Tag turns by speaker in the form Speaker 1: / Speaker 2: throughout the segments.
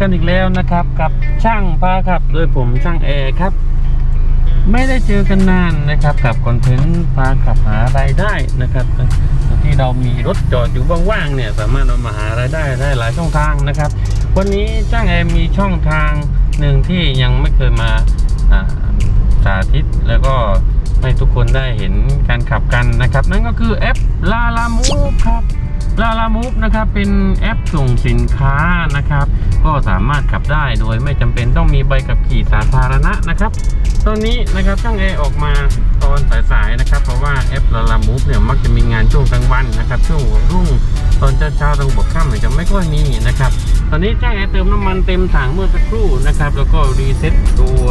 Speaker 1: กันอีกแล้วนะครับ กับช่างพาครับโดยผมช่างแอร์ครับ ไม่ได้เจอกันนานนะครับ กับคอนเทนต์พาขับหารายได้นะครับที่เรามีรถจอดอยู่ว่างๆเนี่ย สามารถเอามาหารายได้ได้หลายช่องทางนะครับ วันนี้ช่างแอร์มีช่องทางหนึ่งที่ยังไม่เคยมาสาธิตแล้วก็ให้ทุกคนได้เห็นการขับกันนะครับ นั่นก็คือแอปลาลามูครับ ลาลามูฟนะครับเป็นแอปส่งสินค้านะครับ ก็สามารถขับได้โดยไม่จำเป็นต้องมีใบขับขี่สาธารณะนะครับตอนนี้นะครับช่างแอร์ออกมาตอนสายๆนะครับ เพราะว่าแอปลาลามูฟเนี่ยมักจะมีงานช่วงกลางวันนะครับ ช่วงหัวรุ่งตอนเช้าๆตอนบกค่ำเนี่ยจะไม่ค่อยมีนะครับ ตอนนี้ช่างแอร์เติมน้ำมันเต็มถังเมื่อสักครู่นะครับ แล้วก็รีเซ็ตตัว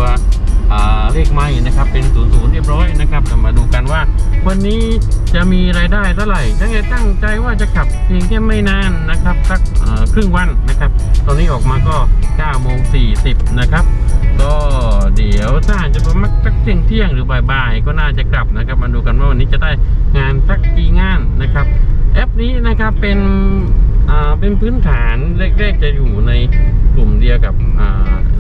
Speaker 1: เลขไม้นะครับเป็นศูนย์ศูนย์เรียบร้อยนะครับมาดูกันว่า วันนี้จะมีรายได้เท่าไหร่ช่างตั้งใจว่าจะขับเพียงแค่ไม่นานนะครับสักครึ่งวันนะครับ ตอนนี้ออกมาก็9โมง40นะครับ ก็เดี๋ยวถ้าจะประมาณสักเที่ยงเที่ยงหรือบ่ายๆก็น่าจะกลับนะครับ มาดูกันว่าวันนี้จะได้งานสักกี่งานนะครับแอปนี้นะครับเป็นเป็นพื้นฐานแรกๆจะอยู่ใน กลุ่มเดียวกับ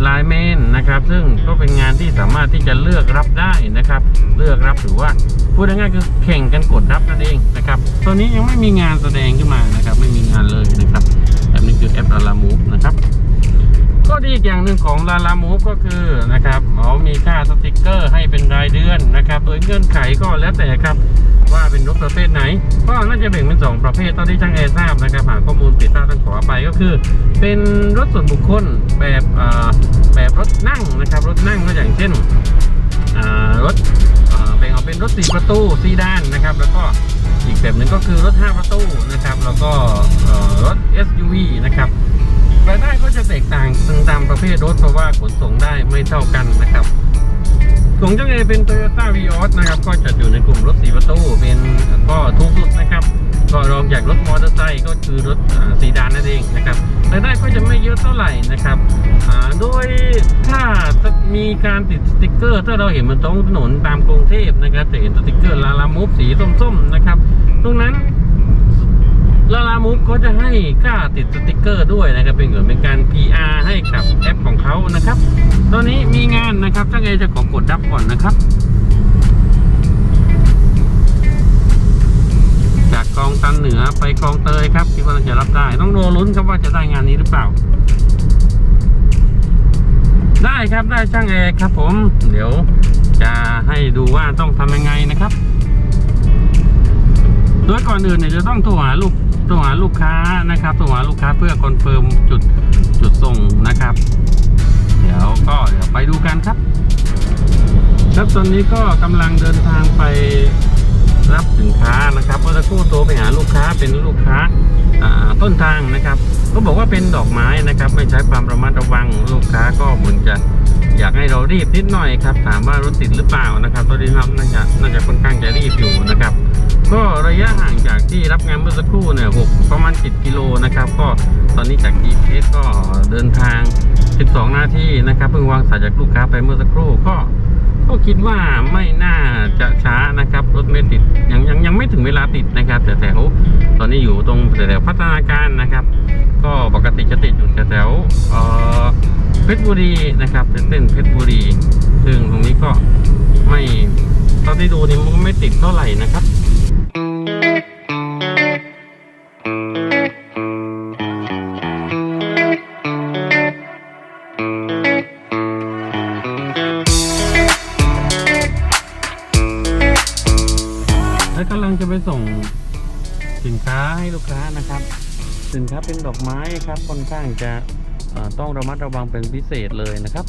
Speaker 1: ไลน์แมนนะครับ ซึ่งก็เป็นงานที่สามารถที่จะเลือกรับได้นะครับ เลือกรับหรือว่าพูดง่ายๆคือแข่งกันกดรับนั่นเองนะครับตัวนี้ยังไม่มีงานแสดงขึ้นมานะครับ ไม่มีงานเลยนะครับแอปนี้คือแอปลาลามูฟนะครับ ก็ดีอีกอย่างหนึ่งของลาลามูฟก็คือนะครับเขามีค่าสติกเกอร์ให้เป็นรายเดือนนะครับโดยเงื่อนไขก็แล้วแต่ครับว่าเป็นรถประเภทไหน ก็น่าจะแบ่งเป็น 2 ประเภทตอนที่ช่างแอร์ทราบนะครับหากข้อมูลผิดพลาดต้องขออภัยก็คือ เป็นรถส่วนบุคคลแบบแบบรถนั่งนะครับ รถนั่งก็อย่างเช่นรถแบ่งออกเป็นรถ 4 ประตูซีดานนะครับ แล้วก็อีกแบบหนึ่งก็คือรถ 5 ประตูนะครับ แล้วก็เอ่อรถ SUV นะครับ รายได้ก็จะแตกต่างตามประเภทรถเพราะว่าขนส่งได้ไม่เท่ากันนะครับของเจ้าเอเป็น Toyota v ีออสนะครับ ก็จะอยู่ในกลุ่มรถสีประตูเป็นก็ถูกสุดนะครับ ก็รองจากรถมอเตอร์ไซค์ก็คือรถอสีดานนั่นเองนะครับรายได้ก็จะไม่เยอะเท่าไหร่นะครับอ่าโดยถ้าจะมีการติดสติกเกอร์ ถ้าเราเห็นบนท้องถนนตามกรุงเทพนะครับจะเห็นสติกเกอร์ลาลามูฟสีส้มๆนะครับ ลามูฟเขาจะให้ค่าติดสติกเกอร์ด้วยนะครับเป็นเหมือนเป็นการ PR ให้กับแอปของเขานะครับ ตอนนี้มีงานนะครับถ้าไงจะขอกดรับก่อนนะครับ จากคลองตันเหนือไปคลองเตยครับคิดว่เราจะรับได้ ต้องรอลุ้นครับว่าจะได้งานนี้หรือเปล่า ได้ครับได้ช่างแอร์ครับ ผม เดี๋ยวจะให้ดูว่าต้องทำยังไงนะครับ โดยก่อนอื่นเนี่ยจะต้องโทรหาลูก โทรหาลูกค้านะครับโทรหาลูกค้าเพื่อคอนเฟิร์มจุดจุดส่งนะครับ เดี๋ยวก็เดี๋ยวไปดูกันครับ ครับตอนนี้ก็กำลังเดินทางไปรับสินค้านะครับเมื่อสักครู่โทรไปหาลูกค้าเป็นลูกค้าอ่าต้นทางนะครับ ก็บอกว่าเป็นดอกไม้นะครับ ไม่ใช้ความระมัดระวังลูกค้าก็เหมือนจะ อยากให้เรารีบนิดหน่อยครับ ถามว่ารถติดหรือเปล่านะครับตอนนี้เราน่าจะน่าจะค่อนข้างจะรีบอยู่นะครับ ก็ระยะห่างจากที่รับงานเมื่อสักครู่เนี่ยหกประมาณ 10 กิโลนะครับ ก็ตอนนี้จาก GPS ก็เดินทาง 12 นาทีนะครับ เพิ่งวางสายจากลูกค้าไปเมื่อสักครู่ก็ก็คิดว่าไม่น่าจะช้านะครับ รถไม่ติดยังยังยังไม่ถึงเวลาติดนะครับ แต่แถวตอนนี้อยู่ตรงแถวพัฒนาการนะครับ ก็ปกติจะติดอยู่แถวเอ่อเพชรบุรีนะครับเป็นเส้นเพชรบุรี ซึ่งตรงนี้ก็ไม่ตอนที่ดูนี่มันก็ไม่ติดเท่าไหร่นะครับแล้วกำลังจะไปส่งสินค้าให้ลูกค้านะครับ สินค้าเป็นดอกไม้ครับค่อนข้างจะต้องระมัดระวังเป็นพิเศษเลยนะครับ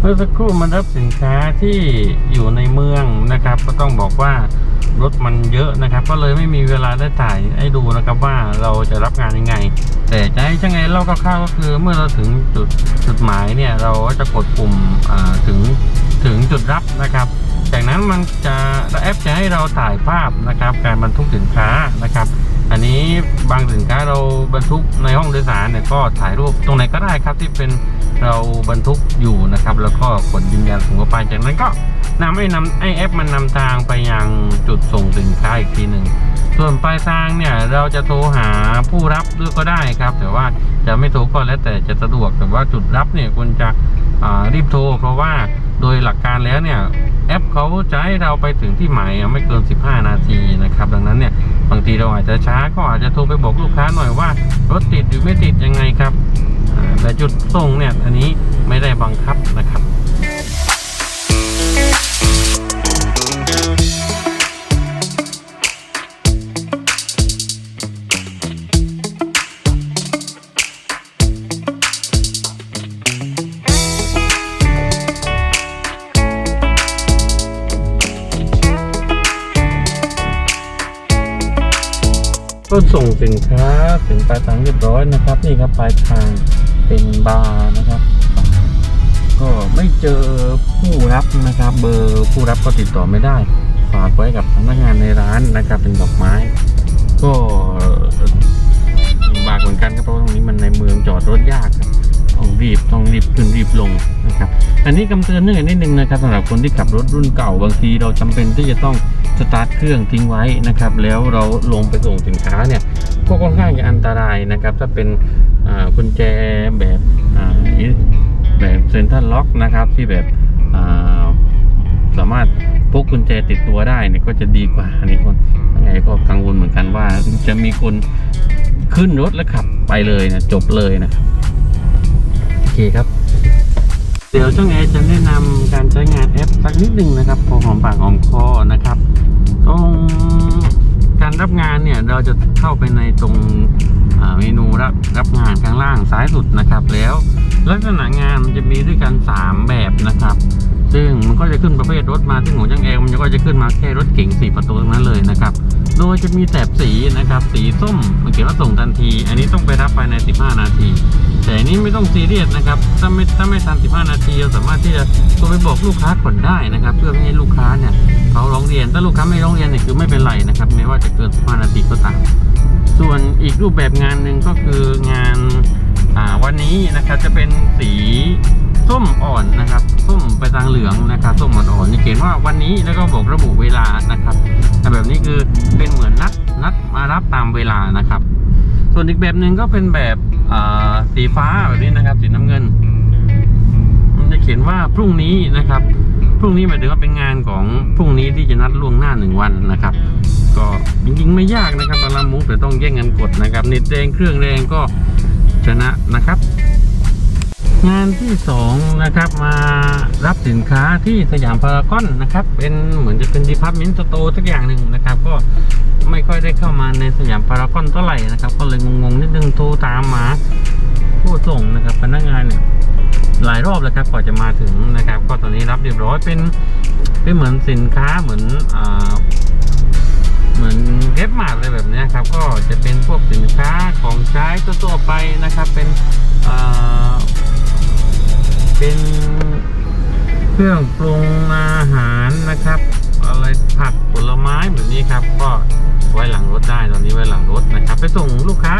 Speaker 1: เมื่อสักครู่มันรับสินค้าที่อยู่ในเมืองนะครับ ก็ต้องบอกว่ารถมันเยอะนะครับ ก็เลยไม่มีเวลาได้ถ่ายให้ดูนะครับว่าเราจะรับงานยังไง แต่จะให้ช่างไงเล่าคร่าวๆก็คือเมื่อเราถึงจุดจุดหมายเนี่ยเราก็จะกดปุ่มถึงถึงจุดรับนะครับ จากนั้นมันจะแอปจะให้เราถ่ายภาพนะครับ การบรรทุกสินค้านะครับ อันนี้บางสินค้าเราบรรทุกในห้องโดยสารเนี่ยก็ถ่ายรูปตรงไหนก็ได้ครับที่เป็นเราบรรทุกอยู่นะครับ แล้วก็กดยืนยันส่งเข้าไปจากนั้นก็นำไอ้นำไอแอปมันนำทางไปยังจุดส่งสินค้าอีกทีหนึ่งส่วนปลายทางเนี่ยเราจะโทรหาผู้รับด้วยก็ได้ครับ แต่ว่าจะไม่โทรก็แล้วแต่จะสะดวกแต่ว่าจุดรับเนี่ยคุณจะรีบโทร เพราะว่าโดยหลักการแล้วเนี่ย แอปเขาจะให้เราไปถึงที่หมายไม่เกิน 15 นาทีนะครับ ดังนั้นเนี่ยบางทีเราอาจจะช้าก็อาจจะโทรไปบอกลูกค้าหน่อยว่ารถติดหรือไม่ติดยังไงครับแต่จุดส่งเนี่ยอันนี้ไม่ได้บังคับนะครับ ส่งสินค้าถึงปลายทางเรียบร้อยนะครับ นี่ครับปลายทางเป็นบาร์นะครับ ก็ไม่เจอผู้รับนะครับ เบอร์ผู้รับก็ติดต่อไม่ได้ ฝากไว้กับพนักงานในร้านนะครับ เป็นดอกไม้ ก็ลำบากเหมือนกันครับเพราะว่าตรงนี้มันในเมืองจอดรถยากครับ ต้องรีบต้องรีบขึ้นรีบลงนะครับอันนี้คำเตือนเนื่องนิดนึงนะครับสำหรับคนที่ขับรถรุ่นเก่าบางทีเราจำเป็นที่จะต้องสตาร์ทเครื่องทิ้งไว้นะครับ แล้วเราลงไปส่งสินค้าเนี่ยก็ค่อนข้างจะอันตรายนะครับ ถ้าเป็นกุญแจแบบแบบเซ็นทรัลล็อกนะครับที่แบบสามารถพกกุญแจติดตัวได้เนี่ยก็จะดีกว่าอันนี้คนยังไงก็กังวลเหมือนกันว่าจะมีคนขึ้นรถแล้วขับไปเลยนะจบเลยนะครับ คครับ เดี๋ยวช่างแอร์จะแนะนำการใช้งานแอปสักนิดหนึ่งนะครับ พอหอมปากหอมคอนะครับตรงการรับงานเนี่ยเราจะเข้าไปในตรงเมนูรับรับงานข้างล่างซ้ายสุดนะครับ แล้วลักษณะงานมันจะมีด้วยกัน 3 แบบนะครับ ซึ่งมันก็จะขึ้นประเภทรถมาซึ่งของช่างแอร์มันก็จะขึ้นมาแค่รถเก๋ง4ประตูนั้นเลยนะครับ โดยจะมีแถบสีนะครับ สีส้มมันเขียนว่าส่งทันที อันนี้ต้องไปรับภายใน 15 นาที นี้ไม่ต้องซีเรียสนะครับถ้าไม่ถ้าไม่ทัน15 นาทีเราสามารถที่จะโทรไปบอกลูกค้าก่อนได้นะครับ เพื่อไม่ให้ลูกค้าเนี่ยเขาร้องเรียนถ้าลูกค้าไม่ร้องเรียนเนี่ยคือไม่เป็นไรนะครับไม่ว่าจะเกิน 15 นาทีก็ตามส่วนอีกรูปแบบงานหนึ่งก็คืองานาวันนี้นะครับจะเป็นสีส้มอ่อนนะครับส้มไปทางเหลืองนะครับส้มอ่อนๆนี่เขียนว่าวันนี้แล้วก็บอกระบุเวลานะครับแต่แบบนี้คือเป็นเหมือนนัดนัดมารับตามเวลานะครับ ส่วนอีกแบบหนึ่งก็เป็นแบบสีฟ้าแบบนี้นะครับ สีน้ำเงิน มันจะเขียนว่าพรุ่งนี้นะครับ พรุ่งนี้หมายถึงว่าเป็นงานของพรุ่งนี้ที่จะนัดล่วงหน้าหนึ่งวันนะครับ ก็จริงๆไม่ยากนะครับบาลามูฟแต่ต้องแย่งกันกดนะครับเน็ตแรงเครื่องแรงก็ชนะนะครับ งานที่สองนะครับมารับสินค้าที่สยามพารากอนนะครับ เป็นเหมือนจะเป็นดีพาร์ตเมนต์สโตร์สักอย่างหนึ่งนะครับ ก็ไม่ค่อยได้เข้ามาในสยามพารากอนเท่าไหร่นะครับ ก็เลยงงๆนิดนึงโทรตามมาผู้ส่งนะครับพนักงานเนี่ยหลายรอบแล้วครับกว่าจะมาถึงนะครับ ก็ตอนนี้รับเรียบร้อยเป็นเป็นเหมือนสินค้าเหมือนอ่าเหมือนเก็บมาอะไรแบบนี้ครับ ก็จะเป็นพวกสินค้าของใช้ทั่วๆไปนะครับ เป็นอ เป็นเครื่องปรุงอาหารนะครับ อะไรผักผลไม้แบบนี้ครับ ก็ไว้หลังรถได้ตอนนี้ไว้หลังรถนะครับ ไปส่งลูกค้า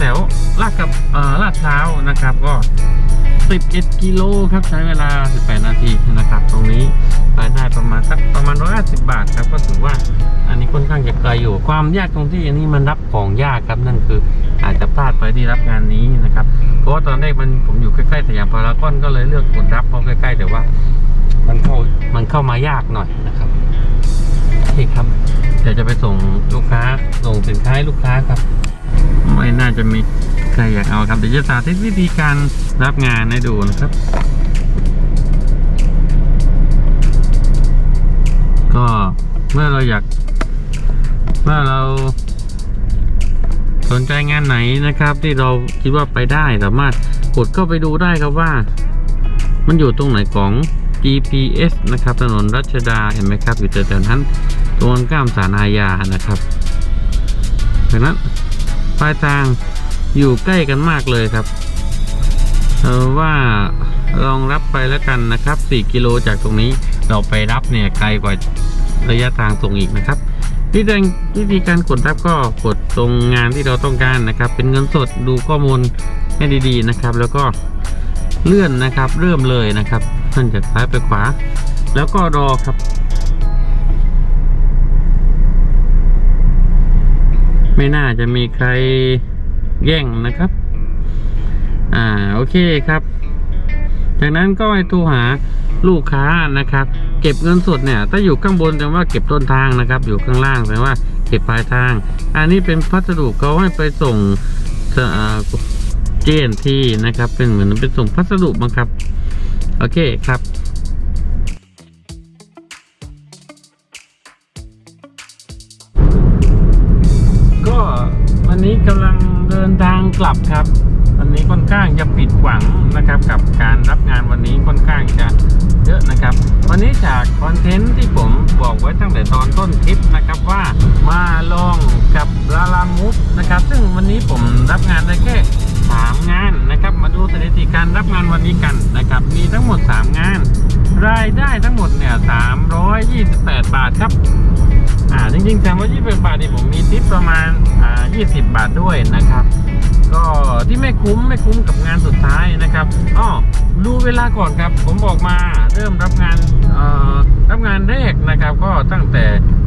Speaker 1: แถวๆลาดกับลาดพร้านะครับก็ 11 กิโลครับใช้เวลา 18 นาทีนะครับ ตรงนี้รายได้ประมาณสักประมาณ 150 บาทครับก็ถือว่าอันนี้ค่อนข้างจะไกลอยู่ความยากตรงที่อันนี้มันรับของยากครับนั่นคืออาจจะพลาดไปที่รับงานนี้นะครับ เพราะว่าตอนแรกมันผมอยู่ใกล้ๆสยามพารากอนก็เลยเลือกกดรับเพราะใกล้ๆ แต่ว่า มันเข้ามันเข้ามายากหน่อยนะครับโอเคครับเดี๋ยวจะไปส่งลูกค้าส่งสินค้าให้ลูกค้าครับ ไม่น่าจะมีใครอยากเอาครับเดี๋ยวจะสาธิตวิธีการรับงานให้ดูนะครับ ก็เมื่อเราอยากเมื่อเราสนใจงานไหนนะครับ ที่เราคิดว่าไปได้สามารถกดเข้าไปดูได้ครับว่า มันอยู่ตรงไหนของ GPS นะครับถนนรัชดาเห็นไหมครับอยู่แถวนั้นตรงข้ามสารอาญานะครับดังนั้น ปลายทางอยู่ใกล้กันมากเลยครับเออว่าลองรับไปแล้วกันนะครับ 4 กิโลจากตรงนี้เราไปรับเนี่ยไกลกว่าระยะทางส่งอีกนะครับวิธีวิธีการกดรับก็กดตรงงานที่เราต้องการนะครับ เป็นเงินสดดูข้อมูลให้ดีๆนะครับ แล้วก็เลื่อนนะครับ เริ่มเลยนะครับท่านจากซ้ายไปขวา แล้วก็รอครับ ไม่น่าจะมีใครแย่งนะครับ อ่าโอเคครับ จากนั้นก็ไปโทรหาลูกค้านะครับ เก็บเงินสดเนี่ย ถ้าอยู่ข้างบนแปลว่าเก็บต้นทางนะครับ อยู่ข้างล่างแปลว่าเก็บปลายทาง อันนี้เป็นพัสดุเขาให้ไปส่งเจนที่นะครับ เป็นเหมือนเป็นส่งพัสดุบังครับ โอเคครับ ทางกลับครับ วันนี้ค่อนข้างจะปิดหวังนะครับ กับการรับงานวันนี้ค่อนข้างจะเยอะนะครับ วันนี้จากคอนเทนต์ที่ผมบอกไว้ตั้งแต่ตอนต้นคลิปนะครับว่ามาลองกับลาลามุฟนะครับ ซึ่งวันนี้ผมรับงานได้แค่สามงานนะครับ มาดูสถิติการรับงานวันนี้กันนะครับ มีทั้งหมด 3 งาน รายได้ทั้งหมดเนี่ย328 บาทครับ อ่าจริงๆสามร้อยยี่สิบบาทนี่ผมมีทิปประมาณอ่ายี่สิบบาทด้วยนะครับ ก็ที่ไม่คุ้มไม่คุ้มกับงานสุดท้ายนะครับอ้อดูเวลาก่อนครับ ผมบอกมาเริ่มรับงานเอ่อรับงานแรกนะครับ ก็ตั้งแต่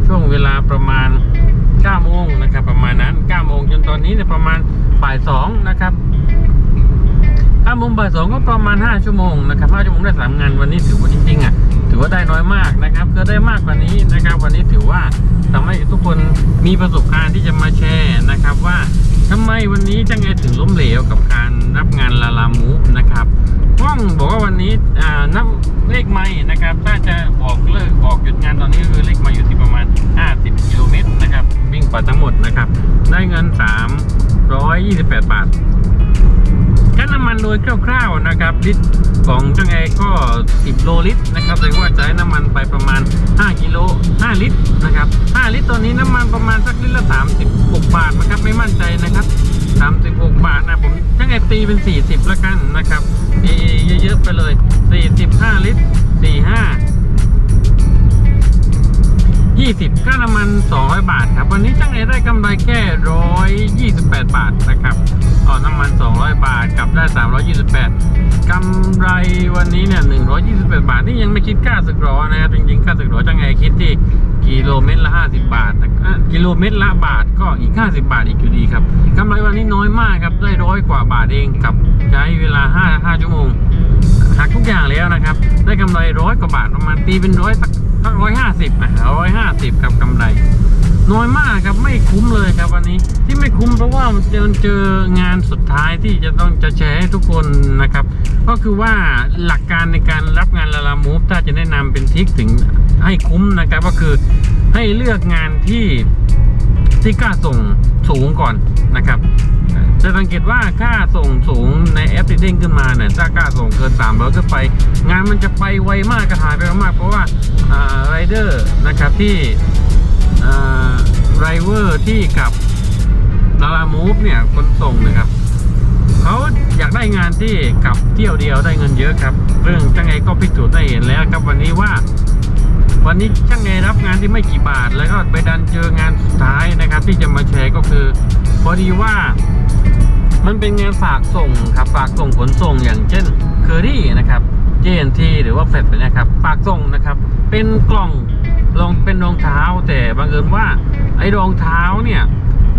Speaker 1: ช่วงเวลาประมาณ9โมงนะครับ ประมาณนั้น9โมงจนตอนนี้เนี่ยประมาณบ่าย2นะครับถ้ามุมบ่ายสองก็ประมาณ 5 ชั่วโมงนะครับ5ชั่วโมงได้สามงานวันนี้ถือว่าจริงๆอะ อว่าได้น้อยมากนะครับก็ได้มากกว่านี้นะครับ วันนี้ถือว่าทำให้ทุกคนมีประสบการณ์ที่จะมาแชร์นะครับ ว่าทำไมวันนี้จังไงถึงล้มเหลวกับการรับงานลาลามูนะครับต้องบอกว่าวันนี้อ่านับเลขไม่นะครับ ถ้าจะบอกเลิกบอกหยุดงานตอนนี้ก็คือเลขไม่อยู่ที่ประมาณ 50กิโลเมตรนะครับวิ่งไปทั้งหมดนะครับ ได้เงิน 328 บาท ค่น้ำมันโดยคร่าวๆนะครับลิตรของจังไอก็ 10 โลลิตรนะครับแสดงว่าใช้น้ำมันไปประมาณ 5 กิโล 5 ลิตรนะครับ 5 ลิตรตอนนี้น้ำมันประมาณสักลิตรละ 36 บาทนะครับไม่มั่นใจนะครับ 36 บาทนะผมจังไอตีเป็น 40แล้วกันนะครับตีเยอะๆไปเลย 45 ลิตร 45 20ค่าน้ำมัน 200 บาทครับ วันนี้จังไอได้กำไรแค่ 128 บาทนะครับอ๋อน้ำมัน 200 บาทกลับได้ 328กำไรวันนี้เนี่ย 128 บาท นี่ยังไม่คิดค่าสึกหรอนะครับจริงๆค่าสึกหรอจังไงคิดที่กิโลเมตรละ 50 บาทนะอะกิโลเมตรละบาทก็อีก 50 บาทอีกอยู่ดีครับกำไรวันนี้น้อยมากครับได้ร้อยกว่าบาทเองกับใช้เวลา 5 5 ชั่วโมง หักทุกอย่างแล้วนะครับ ได้กำไรร้อยกว่าบาทประมาณตีเป็นร้อยสักสักร้อยห้าสิบนะร้อยห้าสิบครับกำไร น้อยมากครับไม่คุ้มเลยครับวันนี้ที่ไม่คุ้มเพราะว่ามันเจอเจองานสุดท้ายที่จะต้องจะแชร์ให้ทุกคนนะครับ ก็คือว่าหลักการในการรับงานลาลามูฟถ้าจะแนะนำเป็นทริคถึงให้คุ้มนะครับก็คือให้เลือกงานที่ที่ค่าส่งสูงก่อนนะครับ จะสังเกตว่าค่าส่งสูงในแอปที่เด้งขึ้นมาเนี่ยถ้าค่าส่งเกิน3 0 0ขึ้นไป งานมันจะไปไวมากกระหายไปมาก เพราะว่าไรเดอร์นะครับที่ไรเวอร์ที่กับลาลามูฟเนี่ยคนส่งนะครับเขาอยากได้งานที่กับเที่ยวเดียวได้เงินเยอะครับเรื่องจังไงก็พิสูจน์ได้เห็นแล้วครับวันนี้ว่าวันนี้ช่างไงรับงานที่ไม่กี่บาท แล้วก็ไปดันเจองานสุดท้ายนะครับ ที่จะมาแชร์ก็คือพอดีว่า มันเป็นงานฝากส่งครับฝากส่งขนส่งอย่างเช่นเคอรี่นะครับ JNT หรือว่าเฟดนะครับฝากส่งนะครับ เป็นกล่องลองเป็นรองเท้าแต่บังเอิญว่าไอ้รองเท้าเนี่ย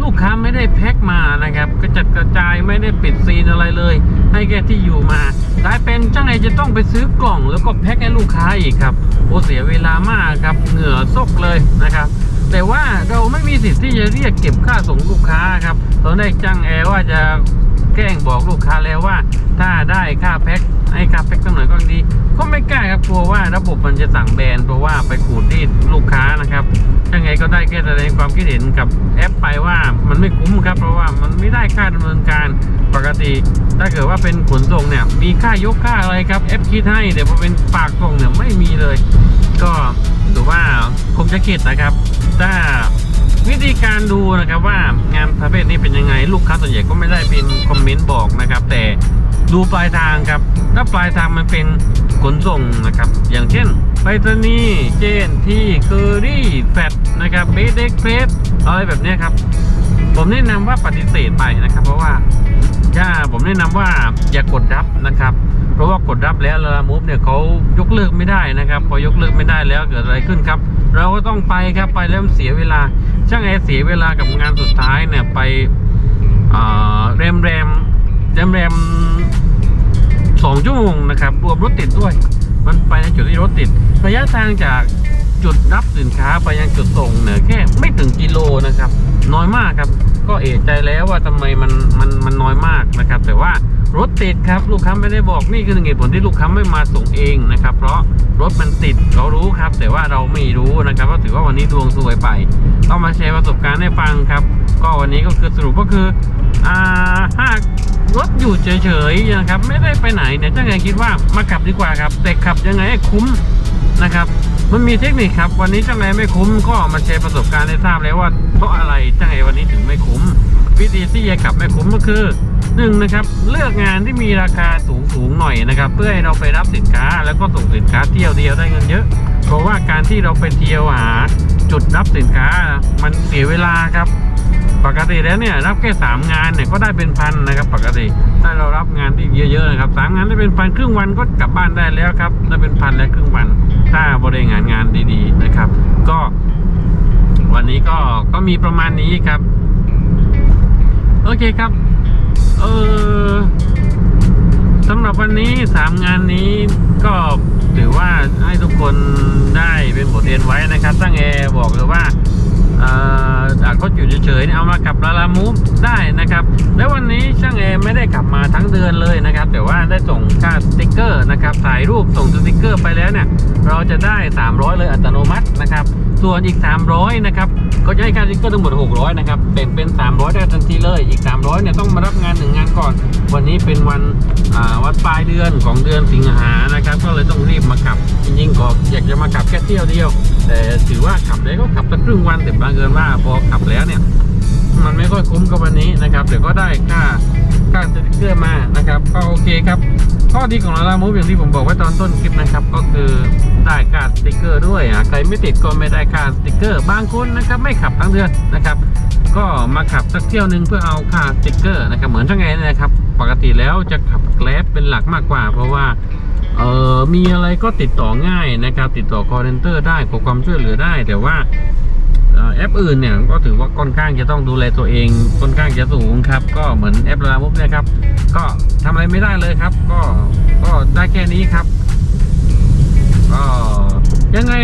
Speaker 1: ลูกค้าไม่ได้แพ็คมานะครับกระจัดกระจายไม่ได้ปิดซีนอะไรเลย ให้แค่ที่อยู่มากลายเป็นจ้างไงจะต้องไปซื้อกล่องแล้วก็แพ็คให้ลูกค้าอีกครับโอ้เสียเวลามากครับเหงื่อซกเลยนะครับ แต่ว่าเราไม่มีสิทธิ์ที่จะเรียกเก็บค่าส่งลูกค้าครับตอนแรกจ้างแอร์ว่าจะแกล้งบอกลูกค้าแล้วว่า ถ้าได้ค่าแพ็คให้ค่าแพ็คตั้งหน่อยก็ดี ก็ไม่กล้าครับกลัวว่าระบบมันจะสั่งแบนเพราะว่าไปขูดรีดลูกค้านะครับยังไงก็ได้แค่แสดงความคิดเห็นกับแอปไปว่ามันไม่คุ้มครับ เพราะว่ามันไม่ได้ค่าดำเนินการปกติ ถ้าเกิดว่าเป็นขนส่งเนี่ยมีค่ายกค่าอะไรครับแอปคิดให้แต่พอเป็นฝากส่งเนี่ยไม่มีเลย ก็ถือว่าคงจะคิดนะครับ ถ้าวิธีการดูนะครับว่างานประเภทนี้เป็นยังไง ลูกค้าส่วนใหญ่ก็ไม่ได้เป็นคอมเมนต์บอกนะครับ แต่ดูปลายทางครับถ้าปลายทางมันเป็นขนส่งนะครับ อย่างเช่นไปรษณีย์เจนที่เคอรี่แฟดนะครับเบสเอ็กเพรสอะไรแบบนี้ครับ ผมแนะนำว่าปฏิเสธไปนะครับ เพราะว่า ถ้าผมแนะนำว่าอย่ากดรับนะครับ เพราะว่ากดรับแล้วลามูฟเนี่ยเขายกเลิกไม่ได้นะครับ พอยกเลิกไม่ได้แล้วเกิดอะไรขึ้นครับ เราก็ต้องไปครับไปแล้วเสียเวลา ช่างแอร์เสียเวลากับงานสุดท้ายเนี่ยไปอ่าแรมแรมแรมแรมสองชั่วโมงนะครับรวมรถติดด้วย มันไปในจุดที่รถติด ระยะทางจาก จุดรับสินค้าไปยังจุดส่งเนี่ยแค่ไม่ถึงกิโลนะครับ น้อยมากครับ ก็เอะใจแล้วว่าทำไมมันมันมันน้อยมากนะครับ แต่ว่ารถติดครับลูกค้าไม่ได้บอกนี่คือหนึ่งเหตุผลที่ลูกค้าไม่มาส่งเองนะครับ เพราะรถมันติดเขารู้ครับ แต่ว่าเราไม่รู้นะครับก็ถือว่าวันนี้ดวงซวยไปต้องมาแชร์ประสบการณ์ให้ฟังครับ ก็วันนี้ก็คือสรุปก็คืออ่าหากรถอยู่เฉยๆนะครับ ไม่ได้ไปไหนเนี่ยถ้าไงคิดว่ามาขับดีกว่าครับ แต่ขับยังไงให้คุ้มนะครับ มันมีเทคนิคครับ วันนี้จังไรไม่คุ้มก็มาแชร์ประสบการณ์ให้ทราบแล้วว่าเพราะอะไรจังไรวันนี้ถึงไม่คุ้ม วิธีที่จะขับไม่คุ้มก็คือหนึ่งนะครับเลือกงานที่มีราคาสูงสูงๆหน่อยนะครับ เพื่อให้เราไปรับสินค้าแล้วก็ส่งสินค้าเที่ยวเดียวได้เงินเยอะ เพราะว่าการที่เราไปเที่ยวหาจุดรับสินค้ามันเสียเวลาครับ ปกติแล้วเนี่ยรับแค่สามงานเนี่ยก็ได้เป็นพันนะครับ ปกติถ้าเรารับงานที่เยอะๆนะครับสามงานได้เป็นพันครึ่งวันก็กลับบ้านได้แล้วครับได้เป็นพันและครึ่งวัน ถ้าบริหารงานดีๆนะครับ ก็ วันนี้ก็ก็มีประมาณนี้ครับ โอเคครับ เออสำหรับวันนี้สามงานนี้ก็ถือว่าให้ทุกคนได้เป็นบทเรียนไว้นะครับตั้งแอบอกเลยว่าเอ่อ อาก็อยู่เฉยๆเอามากับลาลามูฟได้นะครับ แล้ววันนี้ช่างแอไม่ได้ขับมาทั้งเดือนเลยนะครับ แต่ว่าได้ส่งค่าสติกเกอร์นะครับถ่ายรูปส่งสติกเกอร์ไปแล้วเนี่ยเราจะได้ 300 เลยอัตโนมัตินะครับ ส่วนอีก 300นะครับก็จะให้ค่าสติกเกอร์ทั้งหมด 600นะครับแบ่งเป็น 300 ได้ทันทีเลยอีก 300เนี่ยต้องมารับงานหนึ่งงานก่อน วันนี้เป็นวันวันปลายเดือนของเดือนสิงหานะครับ ก็เลยต้องรีบมาขับจริงๆก็อยากจะมาขับแค่เที่ยวเดียว แต่ถือว่าขับได้ก็ขับสักครึ่งวันแต่บังเอิญว่าพอขับแล้วเนี่ย มันไม่ค่อยคุ้มกับวันนี้นะครับ เดี๋ยวก็ได้ค่าค่าสติ๊กเกอร์มานะครับ ก็โอเคครับ ข้อดีของลาลามูฟอย่างที่ผมบอกไว้ตอนต้นคลิปนะครับ ก็คือได้ค่าสติ๊กเกอร์ด้วยอะใครไม่ติดก็ไม่ได้ค่าสติ๊กเกอร์ บางคนนะครับไม่ขับทั้งเดือนนะครับ ก็มาขับสักเที่ยวหนึ่งเพื่อเอาค่าสติ๊กเกอร์นะครับ เหมือนช่างไงนะครับ ปกติแล้วจะขับแกล็บเป็นหลักมากกว่า เพราะว่าเออมีอะไรก็ติดต่อง่ายนะครับ ติดต่อคอร์เรนเตอร์ได้ขอความช่วยเหลือได้ แต่ว่า แอปอื่นเนี่ยก็ถือว่าค่อนข้างจะต้องดูแลตัวเองค่อนข้างจะสูงครับ ก็เหมือนแอปลามุฟเนี่ยครับ ก็ทำอะไรไม่ได้เลยครับ ก็ก็ได้แค่นี้ครับก็ยังไง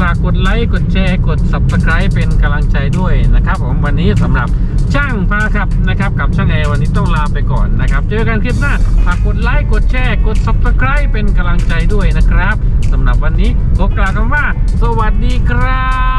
Speaker 1: ฝากกดไลค์กดแชร์กด subscribe เป็นกำลังใจด้วยนะครับ ผมวันนี้สำหรับ ช่างพาขับนะครับกับช่างแอร์วันนี้ต้องลาไปก่อนนะครับ เจอกันคลิปหน้าฝากกดไลค์กดแชร์กด subscribe เป็นกำลังใจด้วยนะครับสำหรับวันนี้ขอกล่าวคำว่า สวัสดีครับ